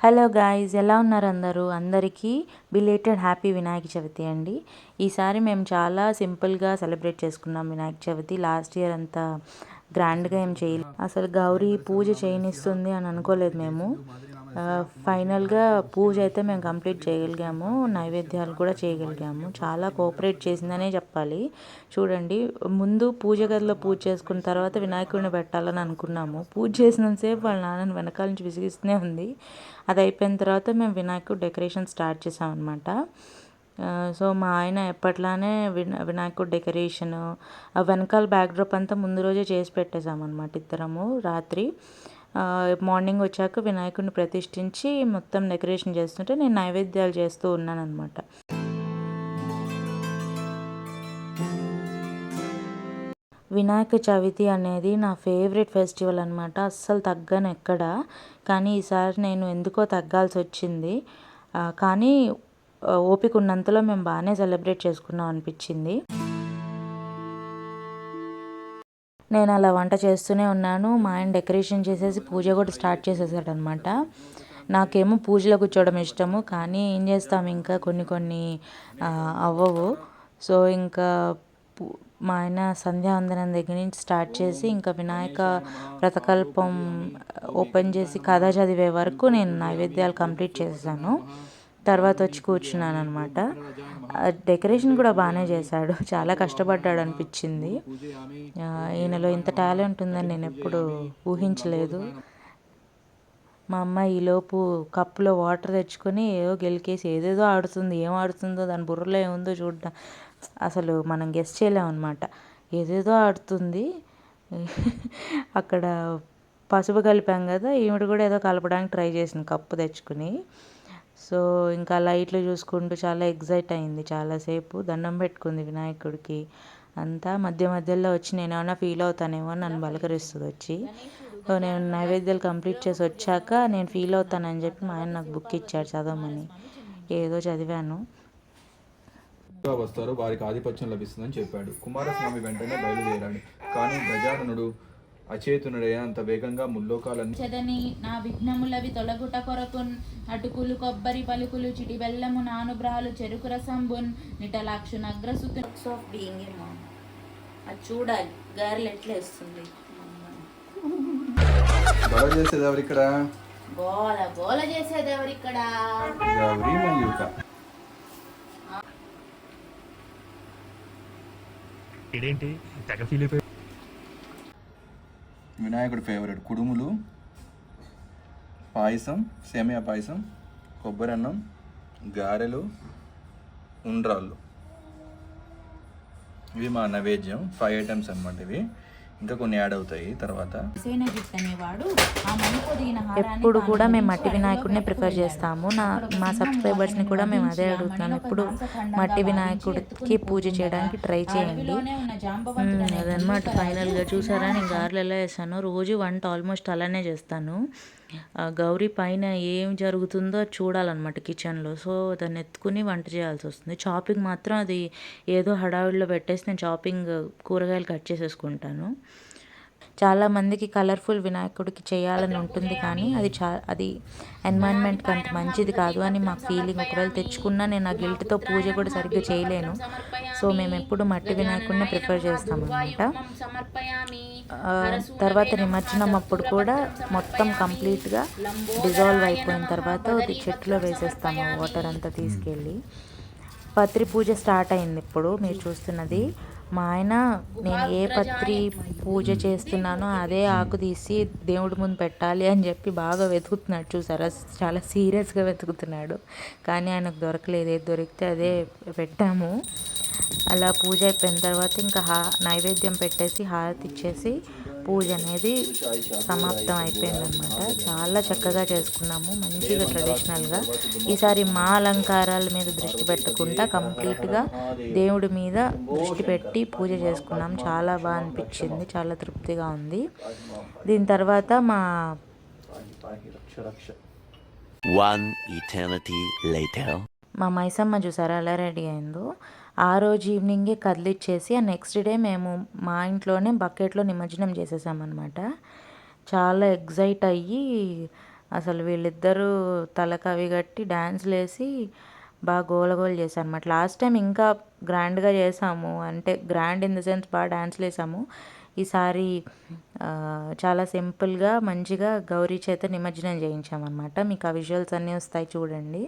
Hello guys ఎలా ఉన్నారు అందరూ? అందరికీ బిలేటెడ్ హ్యాపీ వినాయక చవితి అండి. ఈసారి మేము చాలా సింపుల్గా సెలబ్రేట్ చేసుకున్నాం వినాయక చవితి. లాస్ట్ ఇయర్ అంతా గ్రాండ్గా ఏం చేయలేదు అసలు గౌరీ పూజ చేయనిస్తుంది అని అనుకోలేదు మేము. ఫైనల్గా పూజ అయితే మేము కంప్లీట్ చేయగలిగాము. నైవేద్యాలు కూడా చేయగలిగాము. చాలా కోఆపరేట్ చేసిందనే చెప్పాలి. చూడండి ముందు పూజ గదిలో పూజ చేసుకున్న తర్వాత వినాయకుడిని పెట్టాలని అనుకున్నాము. పూజ చేసినంతసేపు వాళ్ళ నాన్నని వెనకాల నుంచి విసిగిస్తూనే ఉంది. అది అయిపోయిన తర్వాత మేము వినాయకుడు డెకరేషన్ స్టార్ట్ చేసామన్నమాట. సో మా ఆయన ఎప్పట్లానే వినా వినాయకుడు డెకరేషన్ ఆ వెనకాల బ్యాక్డ్రాప్ అంతా ముందు రోజే చేసి పెట్టేశామన్నమాట ఇద్దరము రాత్రి. మార్నింగ్ వచ్చాక వినాయకుడిని ప్రతిష్ఠించి మొత్తం డెకరేషన్ చేస్తుంటే నేను నైవేద్యాలు చేస్తూ ఉన్నాను అనమాట వినాయక చవితి అనేది నా ఫేవరెట్ ఫెస్టివల్ అనమాట అస్సలు తగ్గను ఎక్కడ. కానీ ఈసారి నేను ఎందుకో తగ్గాల్సి వచ్చింది. కానీ ఓపిక ఉన్నంతలో మేము బాగానే సెలబ్రేట్ చేసుకున్నాం అనిపించింది. నేను అలా వంట చేస్తూనే ఉన్నాను. మా ఆయన డెకరేషన్ చేసేసి పూజ కూడా స్టార్ట్ చేసేసాడు అనమాట నాకేమో పూజలో కూర్చోవడం ఇష్టము కానీ ఏం చేస్తాం ఇంకా కొన్ని కొన్ని అవ్వవు. సో ఇంకా మా ఆయన సంధ్యావందనం దగ్గర నుంచి స్టార్ట్ చేసి ఇంకా వినాయక వ్రతకల్పం ఓపెన్ చేసి కథ చదివే వరకు నేను నైవేద్యాలు కంప్లీట్ చేశాను. తర్వాత వచ్చి కూర్చున్నాను అనమాట డెకరేషన్ కూడా బాగానే చేశాడు. చాలా కష్టపడ్డాడు అనిపించింది. ఈయనలో ఇంత టాలెంట్ ఉందని నేను ఎప్పుడు ఊహించలేదు. మా అమ్మ ఈలోపు కప్పులో వాటర్ తెచ్చుకొని ఏదో గెలికేసి ఏదేదో ఆడుతుంది. ఏం ఆడుతుందో దాని బుర్రలో ఏముందో చూడడం. అసలు మనం గెస్ చేయలేమన్నమాట. ఏదేదో ఆడుతుంది. అక్కడ పసుపు కలిపాం కదా ఈవిడ కూడా ఏదో కలపడానికి ట్రై చేసింది కప్పు తెచ్చుకుని. సో ఇంకా లైట్లు చూసుకుంటూ చాలా ఎగ్జైట్ అయింది చాలాసేపు. దండం పెట్టుకుంది వినాయకుడికి. అంతా మధ్య మధ్యలో వచ్చి నేను ఏమైనా ఫీల్ అవుతానేమో నన్ను బలకరిస్తుంది వచ్చి. సో నేను నైవేద్యాలు కంప్లీట్ చేసి వచ్చాక నేను ఫీల్ అవుతానని చెప్పి మా ఆయన నాకు బుక్ ఇచ్చాడు చదవమని. ఏదో చదివాను. వస్తారు వారికి ఆధిపత్యం లభిస్తుందని చెప్పాడు. కుమారస్వామి వెంటనే బయలుదేరాడు. కానీ గజాననుడు అచేతునుడై అంత వేగంగా ముల్లోకాలన్నీ చదని నా విఘ్నములవి తొలగుట కొరకున్ అటుకులు కొబ్బరి పలుకులు చిటి బెల్లము నానుబ్రాలు చెరుకు రసంబున్ నిటలాక్షు నగ్రసుతు ఆఫ్ బీయింగ్ ఏ మామ్ అది చూడాలి. గారెలు ఎట్లా వేస్తుంది? గొడవ చేసేది ఎవరు ఇక్కడ గోల గోల చేసేది ఎవరు ఇక్కడ గౌరీ ఇదేంటి? తెగ ఫీల్ అయిపోయి వినాయకుడి ఫేవరెట్ కుడుములు పాయసం సేమియా పాయసం కొబ్బరి అన్నం గారెలు ఉండ్రాళ్ళు. ఇవి మా నైవేద్యం. ఫైవ్ ఐటమ్స్ అనమాట ఇవి. ఇంకా కొన్ని యాడ్ అవుతాయి తర్వాత. ఎప్పుడు కూడా మేము మట్టి వినాయకుడిని. ప్రిఫర్ చేస్తాము. నా మా సబ్స్క్రైబర్స్ని కూడా మేము అదే అడుగుతున్నాం మాంసఖండంగా మట్టి వినాయకుడికి పూజ చేయడానికి ట్రై చేయండి. అదనమాట ఫైనల్గా చూసారా? నేను గారెలు ఎలా వేసాను రోజు వంట ఆల్మోస్ట్ అలానే చేస్తాను. గౌరీ పైన ఏం జరుగుతుందో అది చూడాలన్నమాట కిచెన్లో. సో దాన్ని ఎత్తుకుని వంట చేయాల్సి వస్తుంది. చాపింగ్ మాత్రం అది ఏదో హడావిడిలో పెట్టేసి నేను చాపింగ్ కూరగాయలు కట్ చేసేసుకుంటాను. చాలా మందికి కలర్ఫుల్ వినాయకుడికి చేయాలని ఉంటుంది కానీ అది చా అది ఎన్వైరన్మెంట్కి అంత మంచిది కాదు అని మాకు ఫీలింగ్ ఒకవేళ తెచ్చుకున్నా నేను ఆ గిల్ట్తో పూజ కూడా సరిగ్గా చేయలేను. సో మేము ఎప్పుడు మట్టి వినాయకుడిని ప్రిఫర్ చేస్తామన్నమాట. తర్వాత నిమజ్జనం అప్పుడు కూడా మొత్తం కంప్లీట్గా డిజాల్వ్ అయిపోయిన తర్వాత అది చెట్టులో వేసేస్తాము వాటర్ అంతా తీసుకెళ్ళి. పత్రి పూజ స్టార్ట్ అయింది ఇప్పుడు మీరు చూస్తున్నది. మా ఆయన నేను ఏ పత్రి పూజ చేస్తున్నానో అదే ఆకు తీసి దేవుడి ముందు పెట్టాలి అని చెప్పి బాగా వెతుకుతున్నాడు. చూసారా? చాలా సీరియస్గా వెతుకుతున్నాడు. కానీ ఆయనకు దొరకలేదు. ఏది దొరికితే అదే పెట్టాము. అలా పూజ అయిపోయిన తర్వాత ఇంకా హా నైవేద్యం పెట్టేసి హారతి ఇచ్చేసి పూజ అనేది సమాప్తం అయిపోయిందనమాట చాలా చక్కగా చేసుకున్నాము. మంచిగా ట్రెడిషనల్గా ఈసారి మా అలంకారాల మీద దృష్టి పెట్టకుండా కంప్లీట్గా దేవుడి మీద దృష్టి పెట్టి పూజ చేసుకున్నాం. చాలా బాగా అనిపించింది. చాలా తృప్తిగా ఉంది. దీని తర్వాత మా. మా మైసమ్మ చూసారా? ఎలా రెడీ అయిందో. ఆ రోజు ఈవినింగే కదిలిచ్చేసి ఆ నెక్స్ట్ డే మేము మా ఇంట్లోనే బకెట్లో నిమజ్జనం చేసేసామన్నమాట. చాలా ఎగ్జైట్ అయ్యి అసలు వీళ్ళిద్దరూ తలకవి కట్టి డ్యాన్స్లు వేసి బాగా గోలగోలు చేశారు అనమాట లాస్ట్ టైం ఇంకా గ్రాండ్గా చేసాము. అంటే గ్రాండ్ ఇన్ ద సెన్స్ బాగా డ్యాన్స్లు వేసాము ఈసారి చాలా సింపుల్గా మంచిగా గౌరీ చేత నిమజ్జనం చేయించామన్నమాట. మీకు ఆ విజువల్స్ అన్నీ వస్తాయి చూడండి.